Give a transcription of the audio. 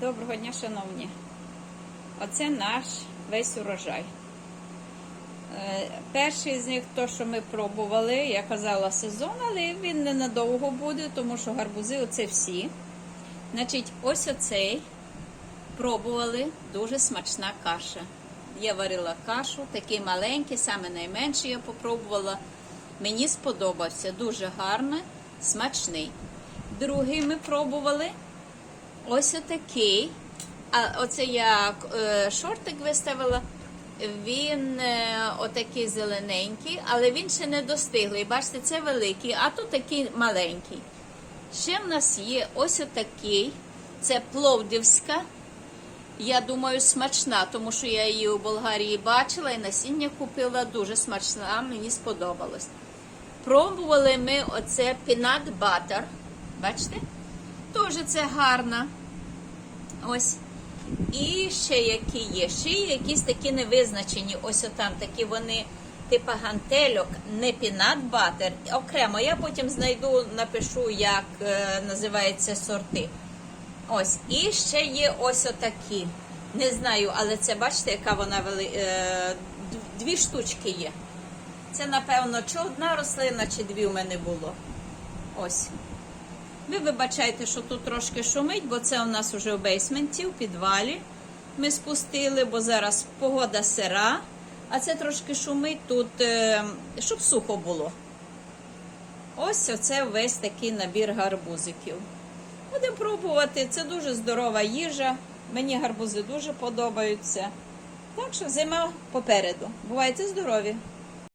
Доброго дня, шановні. Оце наш весь урожай. Е, Перший з них, то, що ми пробували, я казала сезон, але він ненадовго буде, тому що гарбузи оце всі. Значить, ось оцей пробували дуже смачна каша. Я варила кашу, такий маленький, саме найменший я попробувала. Мені сподобався дуже гарно, смачний. Другий ми пробували ось отакий. А оце я е, шортик виставила. Він е, отакий зелененький, але він ще не достиглий. Бачите, це великий, а тут такий маленький. Ще в нас є ось отакий. Це пловдівська. Я думаю, смачна, тому що я її у Болгарії бачила і насіння купила дуже смачна, мені сподобалось. Пробували ми оце пінат батер. Бачите? Теж це гарна. Ось. І ще які є. Ще є якісь такі невизначені. Ось отам такі вони, типа гантельок, не пінат батер. Окремо, я потім знайду, напишу, як е, називаються сорти. Ось. І ще є ось отакі. Не знаю, але це бачите, яка вона вели... е, дві штучки є. Це, напевно, чи одна рослина, чи дві у мене було. Ось. Ви вибачайте, що тут трошки шумить, бо це у нас вже в бейсменті, в підвалі. Ми спустили, бо зараз погода сира, а це трошки шумить тут, е, щоб сухо було. Ось оце весь такий набір гарбузиків. Будемо пробувати. Це дуже здорова їжа. Мені гарбузи дуже подобаються. Так що зима попереду. Бувайте здорові!